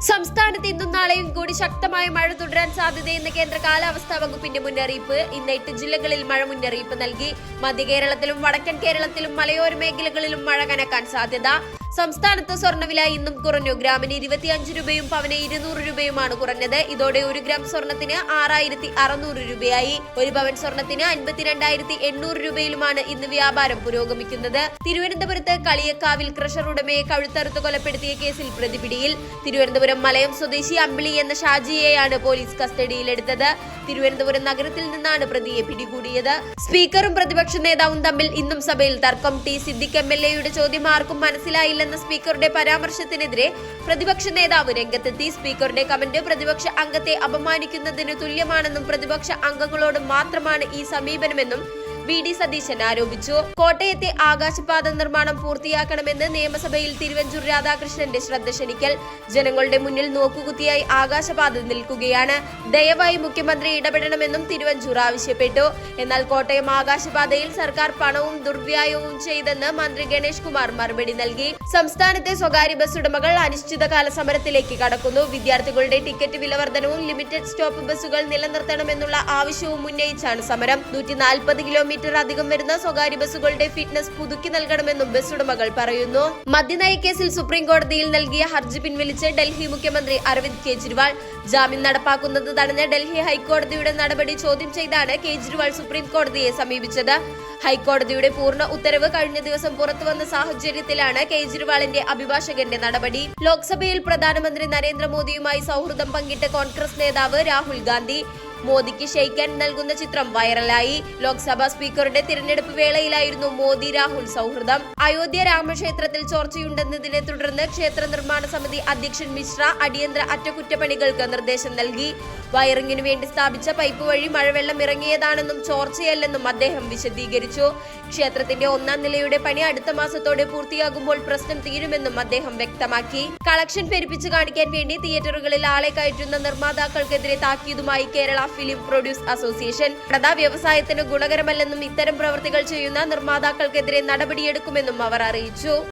സംസ്ഥാനത്ത് ഇന്നും നാളെയും കൂടി ശക്തമായ മഴ തുടരാൻ സാധ്യതയെന്ന് കേന്ദ്ര കാലാവസ്ഥാ വകുപ്പിന്റെ മുന്നറിയിപ്പ്. ഇന്ന് എട്ട് ജില്ലകളിൽ മഴ മുന്നറിയിപ്പ് നൽകി. മധ്യ കേരളത്തിലും വടക്കൻ കേരളത്തിലും മലയോര മേഖലകളിലും മഴ കനക്കാൻ സാധ്യത. സംസ്ഥാനത്ത് സ്വർണവില ഇന്നും കുറഞ്ഞു. ഗ്രാമിന് ഇരുപത്തിയഞ്ച് രൂപയും പവന് ഇരുന്നൂറ് രൂപയുമാണ് കുറഞ്ഞത്. ഇതോടെ ഒരു ഗ്രാം സ്വർണത്തിന് ആറായിരത്തി അറുന്നൂറ് രൂപയായി. ഒരു പവൻ സ്വർണത്തിന് അൻപത്തിരണ്ടായിരത്തി എണ്ണൂറ് രൂപയിലുമാണ് ഇന്ന് വ്യാപാരം പുരോഗമിക്കുന്നത്. തിരുവനന്തപുരത്ത് കളിയക്കാവിൽ ക്രഷർ ഉടമയെ കഴുത്തറുത്ത് കൊലപ്പെടുത്തിയ കേസിൽ പ്രതിപിടിയിൽ. തിരുവനന്തപുരം മലയം സ്വദേശി അമ്പിളി എന്ന ഷാജിയെയാണ് പോലീസ് കസ്റ്റഡിയിലെടുത്തത്. തിരുവനന്തപുരം നഗരത്തിൽ നിന്നാണ് പ്രതിയെ പിടികൂടിയത്. സ്പീക്കറും പ്രതിപക്ഷ നേതാവും തമ്മിൽ ഇന്നും സഭയിൽ തർക്കം. ടി സിദ്ദിഖ് എം എൽ എയുടെ ചോദ്യം ആർക്കും മനസ്സിലായില്ലെന്ന സ്പീക്കറുടെ പരാമർശത്തിനെതിരെ പ്രതിപക്ഷ നേതാവ് രംഗത്തെത്തി. സ്പീക്കറുടെ കമന്റ് പ്രതിപക്ഷ അംഗത്തെ അപമാനിക്കുന്നതിന് തുല്യമാണെന്നും പ്രതിപക്ഷ അംഗങ്ങളോട് മാത്രമാണ് ഈ സമീപനമെന്നും വി ഡി സതീശൻ ആരോപിച്ചു. കോട്ടയത്തെ ആകാശപാത നിർമ്മാണം പൂർത്തിയാക്കണമെന്ന് നിയമസഭയിൽ തിരുവഞ്ചൂർ രാധാകൃഷ്ണന്റെ ശ്രദ്ധ ക്ഷണിക്കൽ. ജനങ്ങളുടെ മുന്നിൽ നോക്കുകുത്തിയായി ആകാശപാത നിൽക്കുകയാണ്. ദയവായി മുഖ്യമന്ത്രി ഇടപെടണമെന്നും തിരുവഞ്ചൂർ ആവശ്യപ്പെട്ടു. എന്നാൽ കോട്ടയം ആകാശപാതയിൽ സർക്കാർ പണവും ദുർവ്യായവും ചെയ്തെന്ന് മന്ത്രി ഗണേഷ് കുമാർ മറുപടി നൽകി. സംസ്ഥാനത്തെ സ്വകാര്യ ബസ് ഉടമകൾ അനിശ്ചിതകാല സമരത്തിലേക്ക് കടക്കുന്നു. വിദ്യാർത്ഥികളുടെ ടിക്കറ്റ് വിലവർദ്ധനവും ലിമിറ്റഡ് സ്റ്റോപ്പ് ബസ്സുകൾ നിലനിർത്തണമെന്നുള്ള ആവശ്യവും ഉന്നയിച്ചാണ് സമരം. നൂറ്റി നാൽപ്പത് കിലോമീറ്റർ അധികം വരുന്ന സ്വകാര്യ ബസ്സുകളുടെ ഫിറ്റ്നസ് പുതുക്കി നൽകണമെന്നും ബസ് ഉടമകൾ പറയുന്നു. മദ്യനയക്കേസിൽ സുപ്രീം കോടതിയിൽ നൽകിയ ഹർജി പിൻവലിച്ച് ഡൽഹി മുഖ്യമന്ത്രി അരവിന്ദ് കെജ്രിവാൾ. ജാമ്യം നടപ്പാക്കുന്നത് തടഞ്ഞ ഡൽഹി ഹൈക്കോടതിയുടെ നടപടി ചോദ്യം ചെയ്താണ് കെജ്രിവാൾ സുപ്രീം കോടതിയെ സമീപിച്ചത്. ഹൈക്കോടതിയുടെ പൂർണ ഉത്തരവ് കഴിഞ്ഞ ദിവസം പുറത്തുവന്ന സാഹചര്യത്തിലാണ് കെജ്രിവാളിന്റെ അഭിഭാഷകന്റെ നടപടി. ലോക്സഭയിൽ പ്രധാനമന്ത്രി നരേന്ദ്രമോദിയുമായി സൗഹൃദം പങ്കിട്ട കോൺഗ്രസ് നേതാവ് രാഹുൽ ഗാന്ധി. മോദിക്ക് ഷെയ്ക്കാൻ നൽകുന്ന ചിത്രം വൈറലായി. ലോക്സഭാ സ്പീക്കറുടെ തിരഞ്ഞെടുപ്പ് വേളയിലായിരുന്നു മോദി രാഹുൽ സൗഹൃദം. അയോധ്യ രാമക്ഷേത്രത്തിൽ ചോർച്ചയുണ്ടെന്നതിനെ തുടർന്ന് ക്ഷേത്ര നിർമ്മാണ സമിതി അധ്യക്ഷൻ മിശ്ര അടിയന്തര അറ്റകുറ്റപ്പണികൾക്ക് നിർദ്ദേശം നൽകി. വയറിംഗിനു വേണ്ടി സ്ഥാപിച്ച പൈപ്പ് വഴി മഴവെള്ളം ഇറങ്ങിയതാണെന്നും ചോർച്ചയല്ലെന്നും അദ്ദേഹം വിശദീകരിച്ചു. ക്ഷേത്രത്തിന്റെ ഒന്നാം നിലയുടെ പണി അടുത്ത മാസത്തോടെ പൂർത്തിയാകുമ്പോൾ പ്രശ്നം തീരുമെന്നും അദ്ദേഹം വ്യക്തമാക്കി. കളക്ഷൻ പെരുപ്പിച്ചു കാണിക്കാൻ വേണ്ടി തിയേറ്ററുകളിൽ ആളെ കയറ്റുന്ന നിർമ്മാതാക്കൾക്കെതിരെ താക്കീതുമായി കേരള ഫിലിം പ്രൊഡ്യൂസ് അസോസിയേഷൻ. പ്രതാ വ്യവസായത്തിന് ഗുണകരമല്ലെന്നും ഇത്തരം പ്രവൃത്തികൾ ചെയ്യുന്ന നിർമ്മാതാക്കൾക്കെതിരെ നടപടിയെടുക്കുമെന്നും അവർ അറിയിച്ചു.